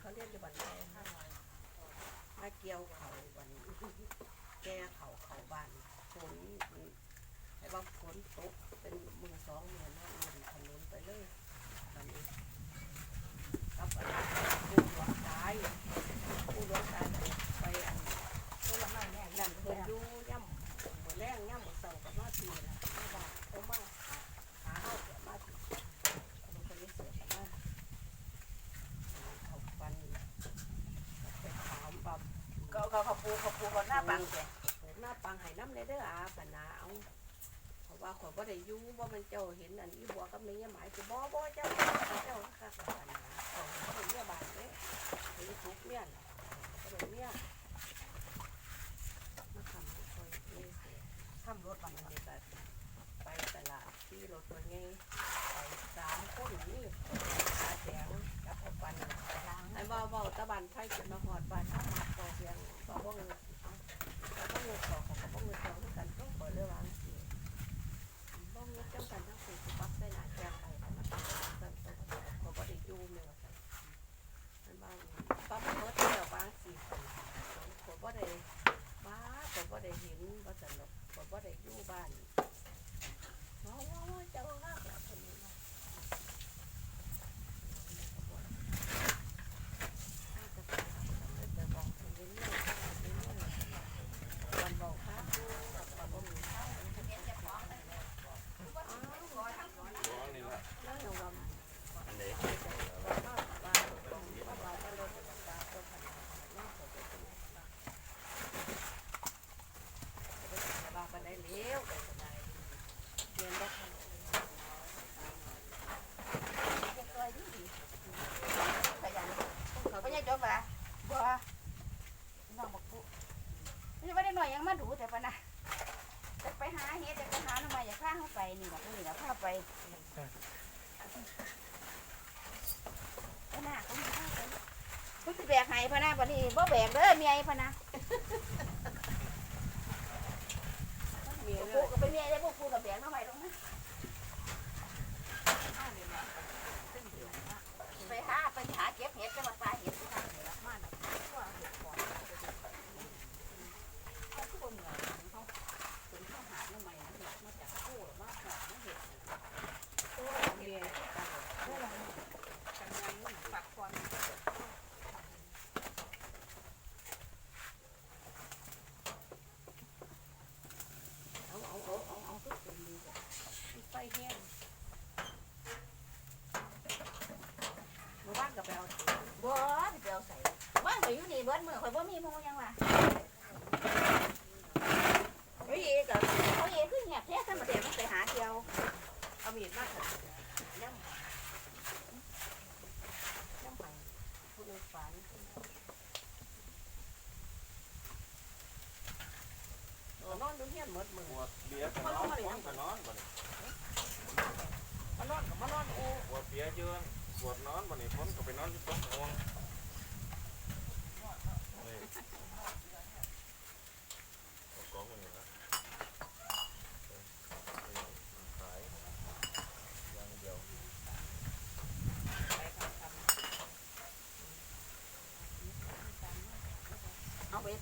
เขาเรียกจะบันไดมาเกี่ยวเขาบันแก่เขาเขาบันฝนไอ้บ้าฝนตกเป็นมือสองมือหน้ามือถนนไปเลยตอนนี้กับ น้าปังไห้น้ำเลยเด้ออาปนาเอาเพราะว่าขอยบ่ได้ยู่ว่ามันเจ้าเห็นอันนี้บัวกับม่เนี่ยหมายคือบ่บ่เจ้าเจ้าค่ะปนาของเขาเป็นเมียบานเลยเปทุกเมียนเขาเป็นเมียมาทำคอยเลยทำรถบังเลยแต่ไปตลาดที่รถมันไงไปสามคนนี่ตาแดงกับปันไอ้บ่าวบ่าวตะบันไทยเกิดมาหอดบานท่ามาต่อเพียงต่อาวบ่าว อยู่บ้าน กเด้อเมียไอ้พะนะ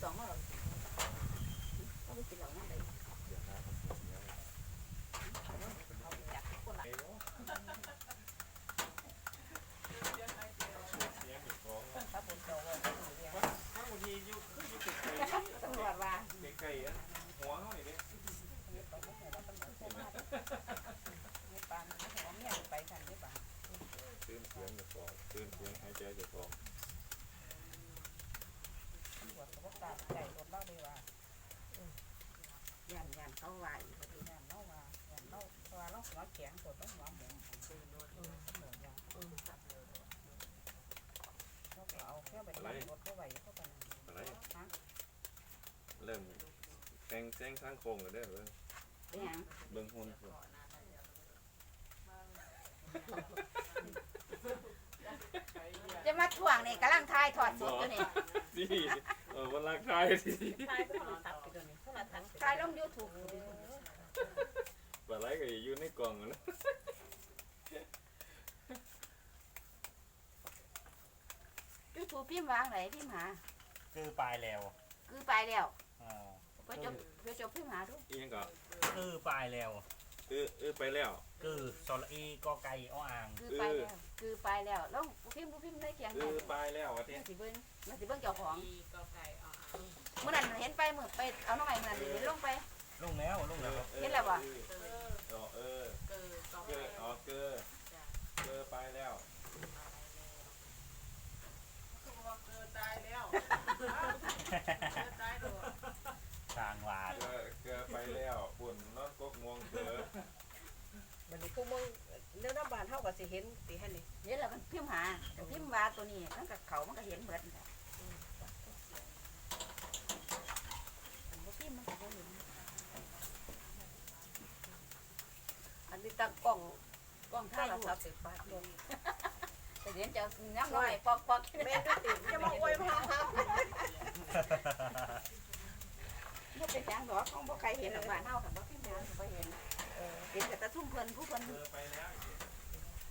สองมาเราก็ไปกินเหล้านั่นเล หัวแข็งปวดต้องหัวหมุนเขาก็เอาแค่ใบรถเข้าไปเข้าไปอะไรฮะเริ่มแซงแซงข้างโครงกันได้เหยังเบิ่งหุ่นจะมาถ่วงนี่กำลังทายถอดสดตัวเนี่ดีเออวันรักทายโทรศัพไปตัวนี้โทรศัพท์ ทายลงยูทูบ ไรก็อยู่ในกล่องแล้วยูทูปพิมพ์วางไหนพิมพ์หา คือปลายแล้วคือปลายแล้วอ๋อพอจบพอจบพิมพ์หาดูอีกยังก็คือปลายแล้ว เออเออไปแล้ว คือสระอีกอไก่อ้ออ่าง คือไปแล้วคือไปแล้วแล้วพิมพ์ดูพิมพ์ได้เกียงคือไปแล้ววะเที่มัสิเบิ้งมาสิเบิ้งเจ้าของกอไก่ออ่างเมื่อนั้นเห็นไปเหมือนไปเอาน้องใหม่เมื่อนั้นเห็นลงไปลงแล้วลงแล้ว เห็นแล้วป่เอเออเออเออ เกิดก็เกออ๋อเกอจ้ะเกอไปแล้ว คือว่าเกิดตายแล้วเกิดตายแล้วสร้างวาดเกอเกอไปแล้วปุ่นนอนกกม่วงเกอบัดนี้ผู้มึงเรื่องน้ำบานเฮาก็สิเห็นสิเห็นนี่เห็นแล้วมันพิมพ์หาแต่พิมพ์วาตัวนี้มันกับเขามันก็เห็นเหมือนกันมันบ่พิมพ์มันก็บ่เห็น อั นนี้ตั้งกล้องกล้องโทถ่ายรรูปศัพท์สิฟาดลงแต่เดี๋ยวจะน้ำน้อยปอกปอกแม่ก็ติดจะมาอวยพาเฮาบ่เป็นหยังดอกของบ่ใครเห็นหรอกบ้านเฮาคันบ่พิมพ์หาบ่เห็นเออเห็นแต่ตะทุ่มเพิ่นผู้เพิ่นเกอไปแล้ว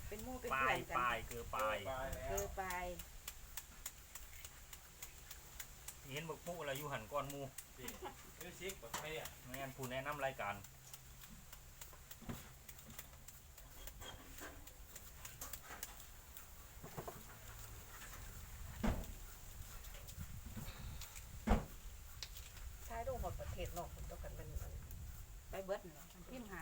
เป็นหมู่เป็นปลาเพื่อยนกัปลานยคือปเกลาอยไปแล้คืวอไปเห็นบักปุ๊อะไรอยู่หันก้อนหมูมิวสิกแบบใครอะไม่งั้นผู้แนะนำรายการ ท้ายลงหมดประเทศนอกผมต้องกันเป็นอัน ไปเบิดนั่นแหละพิมพ์หา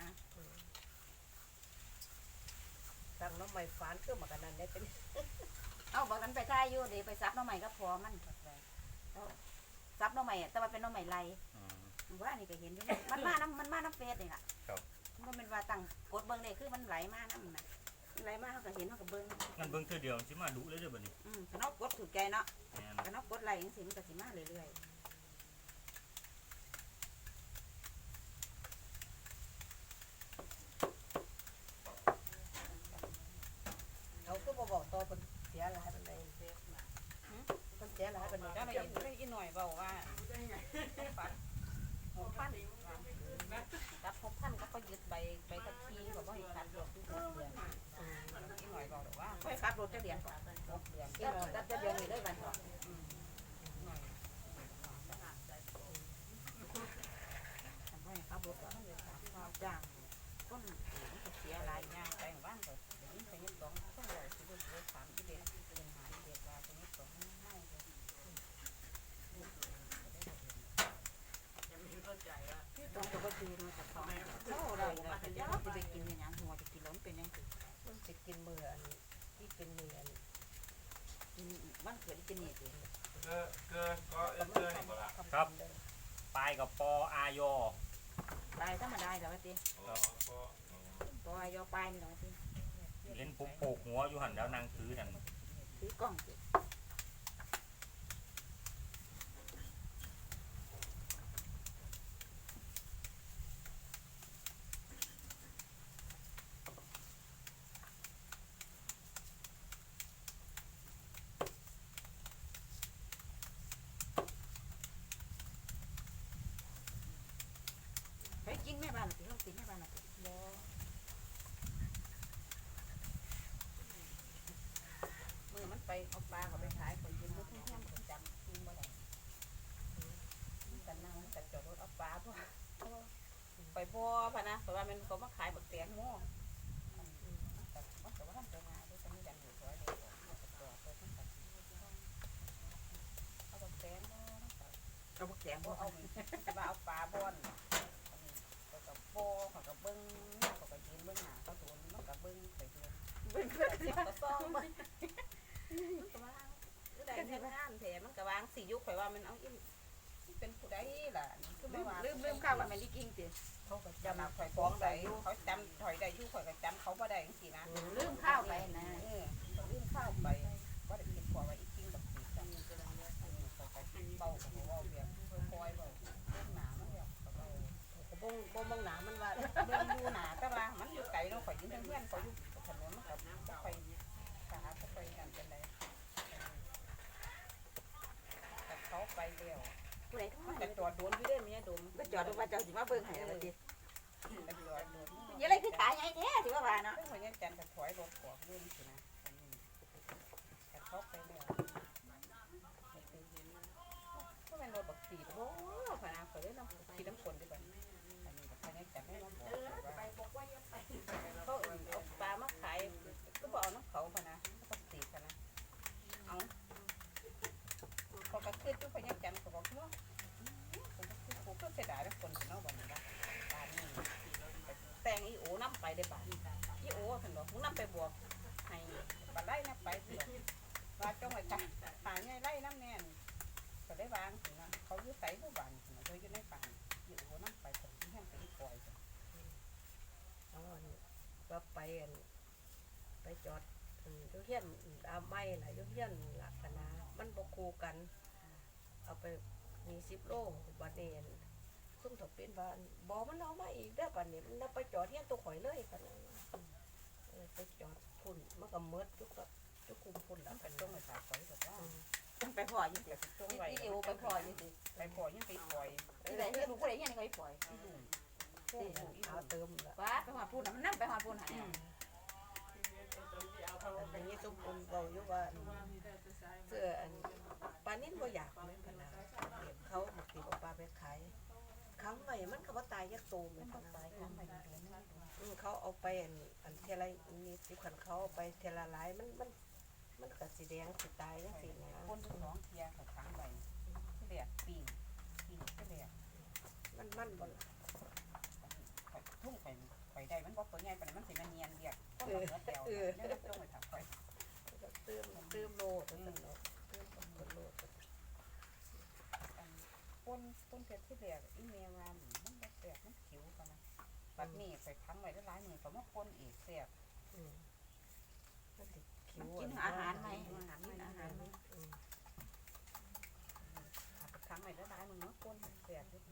ตั้งน้ำใหม่ฟานเครื่องมากันนั้นได้เป็นเอาบอกกันไปถ่ายอยู่เดี๋ยวไปซับหน้องใหม่ก็พอมันแล้วซับหน้องใหม่อะแต่ว่าเป็นหน้องใหม่ไรอืม ว่านี่ก็เห็นอยู่นี่มันมาน้ำมันมาน้ำเฟสนี่ล่ะครับ มันเป็นว่าตั้งกดเบิ้งเลยคือมันไหลมาน้ำน่ะมันไหลมาเขาก็เห็นเขาก็เบิ้งงั้นเบิ่งเทื่อเดียวสิมาดุเลยเด้อบัดนี้อืมถ้าเนอกกดถูกใจเนาะแม่นถ้าเนอกกดไหลจังสิมันก็สิมาเรื่อยเขาก็มาบอกต่อคนเสียหลายเป็นไรคนเสียหลายเป็นไร แล้วอีกอีกหน่อยบอกว่า ๆหกพันรับหกพันก็เขายึดใบใบขับขี่เขาบ่ให้ขับรถทุกเดือน อีกหน่อยบอกว่า ค่อยขับรถจะเดือนก่อนหกเดือนก็จะเดือนนี้เลยวันก่อนอืมทำให้ขับรถก่อนเขาจ้างคนมันก็เสียหลายอย่าง ไปบ้านก็ยิ่งไปยิ่งสองต้องเลยสิลูกเลยสามอีเด็ดเป็นหาอีเด็ดว่าตรงนี้สองให้เลยจะมีเข้าใจว่า ต้องปกติเนาะแต่เขาเท่าไรนะแต่ยากจะไปกินอย่างหัวจะกินแล้วมันเป็นยังไง มันจะกินมืออันที่เป็นมืออัน มันเกิดกินนี่สิ เกอเกก็เออเกอนี่บ่ล่ะปลายกับปออายอตายธรรมดาแล้วสิอ๋อก็อ๋อตัวยอปลายนี่แล้วสิเล่นปุ๊บโปกหัวอยู่หันแล้วนางถือนั่น ถือกล้องสิ ไปกินแม่บ้านสิต้องกินแม่บ้านสิบ่มือมันไปเอาปลาเขาไปขายคนกินมือทุ่งแห้งประจำกินบ่ได้มันกันนั่งมันกันจอดรถเอาปลาพวก ไป บ่พะนะเพราะว่ามันเขามาขายบักแตงโมมันก็มันก็ว่าทำตัวมาด้วยจะมีอย่างอยู่ซอยเลยมันก็ตัวตัวทั้งกันเอาบักแตงบ่เอาบักแตงบ่บ่เอาเอาจะมาเอาปลาบ่อนเขาก็บ่เขาก็เบิ่งเขาก็ยืนเบิ่งหน้าเขาสวนมันก็เบิ่งไปเรื่อยเบิ่งก็ซ่องมันมันก็ว่าคือได้เฮ็ดงานแถมันก็วางสิยุคข่อยว่ามันเอาอีเป็นผู้ใดล่ะคือลืไม่ว่าลืมลืมข้าวว่าม่นลิกิ้งติ เขาก็จำจำข่อยฟ้องได้อยู่เขาจำถอยได้อยู่ข่อยก็จำเขาบ่ได้จังซี่นะลืมข้าวไปนะ เออเขาลืมข้าวไปบ่ได้คิดพอว่าอีกิ้งกับสิจำเขาก็เบาเขาเว้าแบบคอยๆเว้าเรื่องหนามันแบบเขาเว้าบงบงบงหนามันว่าเรื่องอยู่หนาแต่ว่ามันอยู่ไกลเนาะข่อยยืนเพื่อนๆเขาอยู่ถนนมันกับบ่ค่อยขาบ่ค่อยนั่นเป็นไรแต่เขาไปแล้วผู้ใดโทรมันมาก็จอดโดนอยู่เด้มีดม ก็จอดลงมาเจ้าสิมาเบิ่งให้ว่าติก็จอดโดนอ ยังไงคือขาใไงเแท้ถือว่าว่าเนาะเพิ่งวันนี้จันทร์ถอยรถขวบยื่นสินะอันนี้แต่เขาไปแล้วก็เป็นรถบักตีดโอ้ขนาดเขาเน้ำขีดน้ำฝนดีไป ไปได้ป่ะพี่โอ้ขันบอกมึงนำไปบวกให้บ่ไล่นำไปว่าจงาจ่กันหาไงไล่น้ำแน่นก็ได้วางถึงนะเขาอยู่ใสบ่หวานโดยอยู่ในป่าอยู่โอ้นำไปผมที่แห้งไปปล่อยอ๋อว่าไปอันไปจอดยุ่เฮียนอาไม่ล่ะยุ่เฮียนลักษณะมันบกคูกัน เอาไปมีซิปโล่บันเนน ซุ่มถกเป็นบ้านบ่มันเอามาอีกเด้อบัดนี้มันเอาไปจอดเฮียนตัวข่อยเลยบัดนั้นเออไปจอดพุ่นมันก็หมดทุกก็ทุกคุมพุ่นแล้มัวนเป็นต้องไปสายปล่อยแบบว่าไปพ่ออยู่สิเดี๋ยวสิต้องไว้อีอิวไปพ่ออยู่สิไปปล่อยยังไปปล่อยที่ไหนที่ลูกผู้ใดยังนี่ก็ไปปล่อยที่ดูพวกนี่ดูอีเอาดูเติมละว้าไปหอดพูดน่ะมันนั่งไปหอดพูดหาเนี่ยอันนี้ซุปคุมเบาอยู่ว่าเสื้ออันปลานิ่นบ่อยากแม่นพะนาเก็บเขาบางทีเอาปลาไปขายค้างไว้ มันก็บ่ตายยักโตแม่นพะนาตายของไปดูดูไม่ดูอืมเขาเอาไปอันอันเทยละมีสิบขันเขาเอาไปเทยละหลายมันมันมันก็สีแดงสีตายจังสีนะคนที่สองเทียร์กับค้างไปที่แรกปิ่งปิ่งที่แรกมันมันบ่ล่ะทุ่งไปไปได้มันบอกตัวใหญ่ไปมันสิมันเนียนเรียกก็เหลือแถวเนี่ยมันต้องไปถักไปก็เติมเติมโลดจังซั่นเนาะเติมกับโลดต้นต้นเพชรที่แรกอีเมลมามัน แบบแสบมันขิวกันนะบัดนี้ไปค้างไว้ได้หลายมือเขามาคนอีกแสบอืมมันสิคิมันวกินอาหารไหมอาหารกินอาหารไหมอืมค้างไว้ได้หลายมือมาคนแสบลูก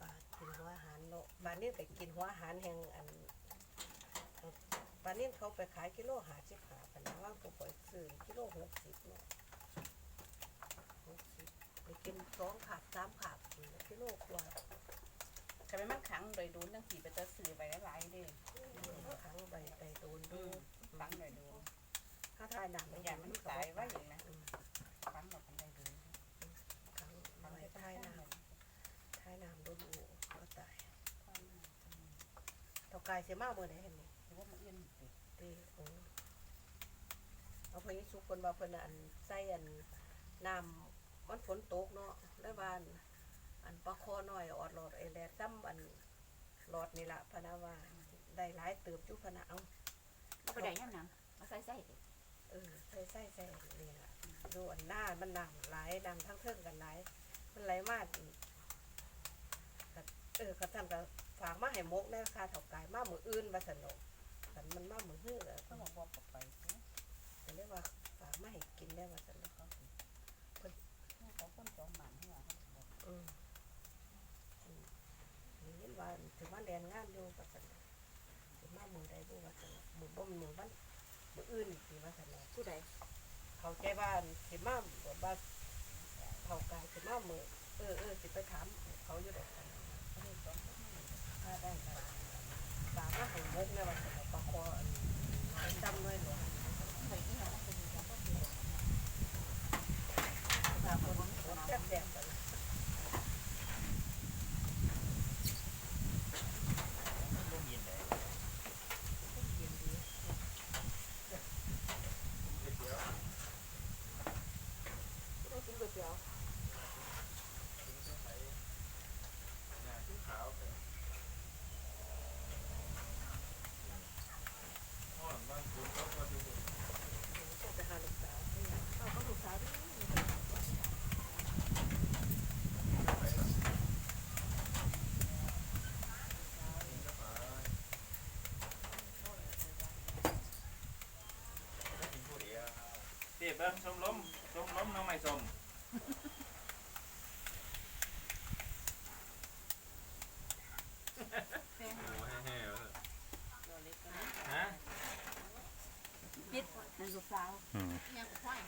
ปลากินหัวอาหารเนาะปลานิ่นไปกินหัวอาหารแห่งอันปลานิ่นเขาไปขายกิโลหาสิบหาพันนะว่างตัวปล่อยซื้อกิโลหกสิบเนาะหก สิบไปกินสองขาบสามขาบกิโลกว่าใช่ไหมมันขังโดยดูนังสีไปจะสื่อไปหลายๆดิครั้งใบไปโดนดูขังโดยดูถ้าทายหนักมันอย่างมันตายไว้อย่างนะอืมขังหมดมันได้ดูครั้งขังใบไปทาท้ายยหนัน้กทายหนักโดนอูก็ตายำเท่ากายเสียมากเมื่อไหร่เห็นไหมหรือว่ามันเอื้อนติดตีโอ้เอาพยิสุคนว่าเพิ่นอันใส่อันน้ำ มันฝนตกเนาะแล้วบ้าน อันปลาคอน้อยออดหลอดไอแลตั้มอันหลอดนี่ละพะนาว่าได้หลายเติบจุพะนะเอาเอาไปได้ยังนังมาใส่ใส่เออใส่ใส่ใส่นี่ละดูอันหน้ามันหนังหลายหนังทั้งเทิงกันหลายมันไหลมากอีกก็เออกระทั่งก็ฝากมาให้มกในราคาเท่ากายมามืออื่นมาสนุกแต่มันมามือฮื้ออะก็บอกบอกกลับไปก็เรียกว่าฝากมาให้กินได้มาสนุกเขาเขา คนสองหมันให้ว่าเขาบอกอืมอืมเห็นว่าถือว่าแดนงานอยู่มาสนุกถือมามือใดบ่ว่าสันมือบ่มือมันมืออื่นอีกทีว่าสันผู้ใดเขาใจบ้านสิมาแบบว่าเท่ากายสิมามือเออเออสิไปถามเขาอยู่ดอกกันถ้าได้ก็ฝามาให้มกเนี่ยว่าสันปลาคออันน้อยจำน้อยหลวงเคยกินแล้วเป็นยังก็คือฝา กคนแซ่บแซ่บๆกัน ร่มเย็นเลย กินดี ได้กินก๋วยเตี๋ยว ต้องไปหาลูกสาวเอาเขาลูกสาวดิ เตียบเบิ้งชมล้มชมล้มน้องไม่ชมฮะปิดนั่นลูกสาวเนี่ยกูพ่อย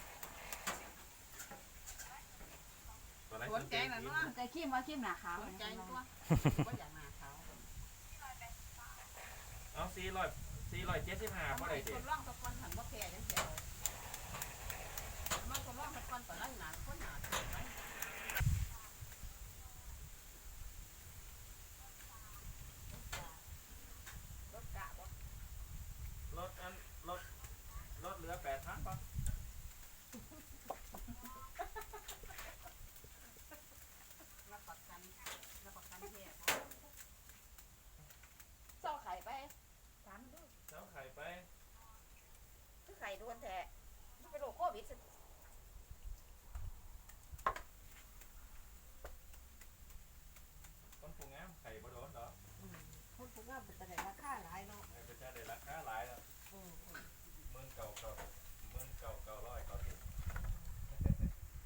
ตัวไหนสวนแกงน่ะเนาะแต่ขี้มว่าขี้มหนาขาวสวนแกงตัวก็อย่างหน้าเขาเอาสี่ร้อยสี่ร้อยเจ็ดสิบห้าทำเพราะไมอะไรคเด็นร่องตะกอนหันว่าแพ้ยังเสียวมันคนร่องตะกอนตอนนั้นหนาคนหนาถูกไหม รถกะบ่ รถอันรถรถเหลือแปดพันป่ะ รับประกันรับประกันแท้ เจ้าไข่ไป ถามดู เจ้าไข่ไป คือไข่ด้วนแท้มันเป็นโรคโควิดสิ คนผู้งามไข่บ่โดนเหรอ คนผู้งามเป็นแต่ไหนราคาหลาย น่าได้ราคาหลายแล้วหมื่นเก่าเก่าหมื่นเก่าเก่าร้อยเก่าสิบ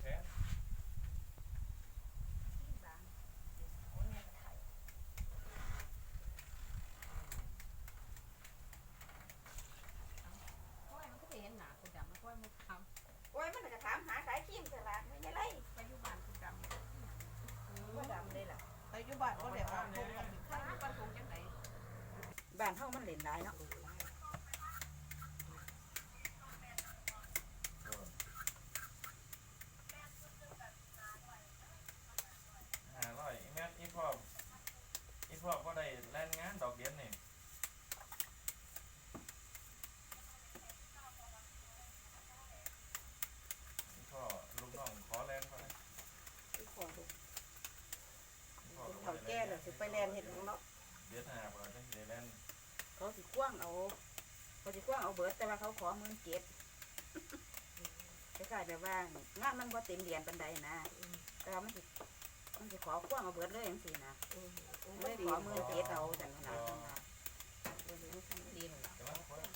แพง ที่บางโอ้ยแม่ก็ถ่าย ก้อยมันก็เห็นหนากูดำมันก้อยมันท โอ้ยมันก็ถามหาขายครีมตลาดไม่ใช่ไรำไปอยู่บ้านกูดำ ว่าดำเลยล่ะ ไปอยู่บ้านก็เลยว่าทุกกันอยู่ข้างบ้านคงจังไหน บ้านเฮามันเล่นได้เนาะ ห้าร้อยอีแม่อีพ่ออีพ่อก็ได้แล่นงานดอก เดียนนี่อีพ่อลูกน้องขอแล่นเขาเลยคือขอลูกอีพ่อเขาแก่แล้วสิไปแลนเฮ็ดของเนาะเดี๋ยวถ้าหากว่าจังสิได้แล่นเขาสิกว้างเอาเขาสิกว้างเอาเบิดแต่ว่าเขาขอหมื่นเก็บคล้ายๆแบบว่างานมันบ่เต็มเดือนปานใดนะแต่ว่ามันสิมัน สิขอกว้างเอาเบิดเลยจังซี่นะอืมอืมไม่ขอมื่นเก็บเอาจังนั้นนะดีเลยล่อย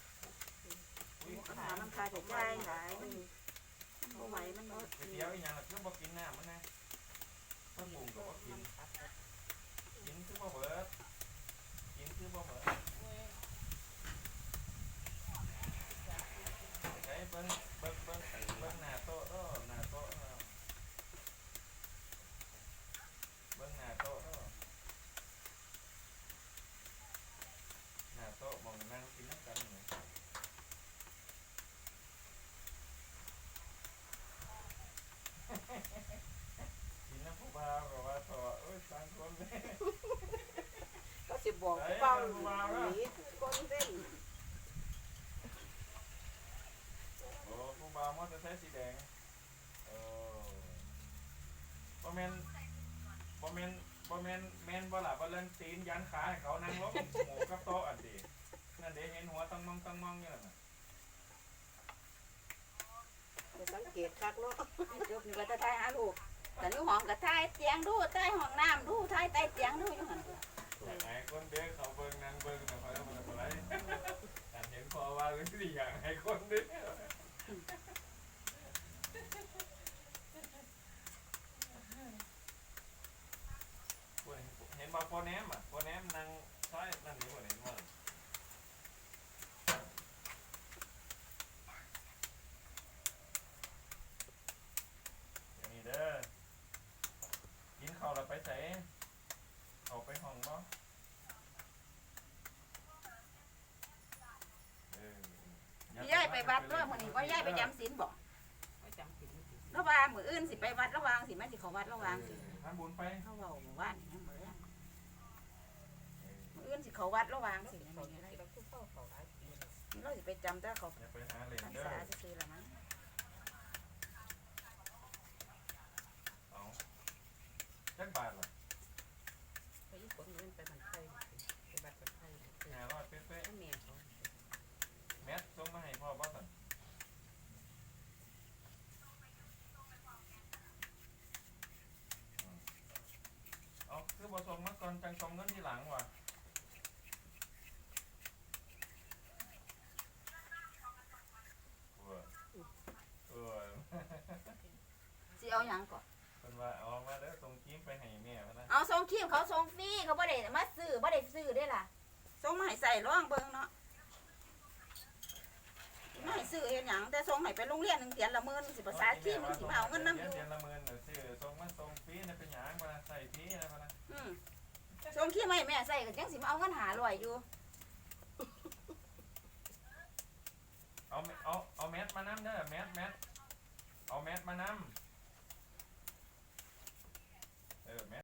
อาหามันค่าใช้จ่หายมันบ่ไหวมันบ่เตี๋ยวอีหยังล่ะคือบ่กินน้ำมันนะถ้าปรุงก็บ่กินกินคือบ่เบิดกินคือบ่เบิดใช้เบิ่งเบิ่งเบิ่งเบิ่งหน้าโต๊ะเด้อหน้าโต๊ะเด้อเบิ่งหน้าโต๊ะเด้อหน้าโต๊ะมองนั่งกินน้ำกันนี่ กินน้ำผู้บ่าวก็ว่าต่อเอ้ยสังคนแม่ ก็สิ บอกเป้าหนีคนเส้นโอ้ผู้บ่าวมอเตอร์ไซค์สีแดงเออบ่แม่นบ่แม่นบ่แม่นแม่นบ่ล่ะบ่เล่นตีนยันขาให้เขานั่งลงหมูกับโต๊ะอันสินั่นเด้เห็นหัวตั้งมองตั้งมองอยู่นั่นน่ะจะสังเกตคักเนาะจบนี่ก็จะทายหาลูกแต่นี่ห้องก็ทายเตียงดูทายห้องน้ำดูทายใต้เตียงดูอยู่หัน ไอ้คนเด้อเขาเบิ่งนั่งเบิ่งน่ะเขาเอามาอะไรแต่เห็นพอว่าเรื่องที่อย่างให้คนเด้อเห็นบ่โฟแนมอะโฟแนมนั่งซ้ายนั่นนี่บ่เห็นบ่ อย่างนี้เด้อ กินข้าวแล้วไปใส่เอาไปห้องบ่เออ พี่ย้าย ไปวัดด้วยมื้อนี้ว่าย้ายไปจำศีลบ่ไม่จำผิดไม่ผิดระหว่างมื้ออื่นสิไปวัดระหว่างสิมันสิเข้าวัดระหว่างสิทำบุญไปเขาเว้าหมู่บ้านนี่มื้อนี้มื้ออื่นสิเข้าวัดระหว่างสินี่เขานี่ที่เราคือเข้าเขาหลายปีแล้วเราสิไปจำแต่เขาอย่าไปหาเล่นพรรเด้อษาซื่อๆละมั้งเอาจักบาทล่ะไปญี่ปุ่นเงินไปบันไทยไปบัตรบันไทยคือห้าร้อยเป๊ะถ้าเมียเขาๆ แมทส่งมาให้พ่อบ่สั่นเอาคือบ่ส่งมาก่อนจังส่งเงินทีหลังว่ะเออเออสิเอาหยังก่อนเพิ่นว่าเอามาเด้อส่งครีมไปให้แม่พะนะเอาส่งครีมเขาส่งฟรีเขาบ่ได้มาซื้อบ่ได้ซื้อได้ล่ะส่งมาให้ใส่ร่องเบิ่งเนาะ ไม่ให้ซื้อเฮ็ดหยังแต่ส่งให้ไปโรงเรียนหนึงเดือนละหมื่นสิภาษาครีมมันสิมาเอาเงินนำอยู่เดือนละหมื่นน่ะซื้อส่งมาส่งฟรีน่ะเป็นหยังพะนะใส่ฟรีนะพะนะอืมส่งครีมมาให้แม่ใส่ก็จังสิมาเอาเงิน500อยู่เอาเอาเอาแมสมานำเด้อแมสแมสเอาแมสมานำ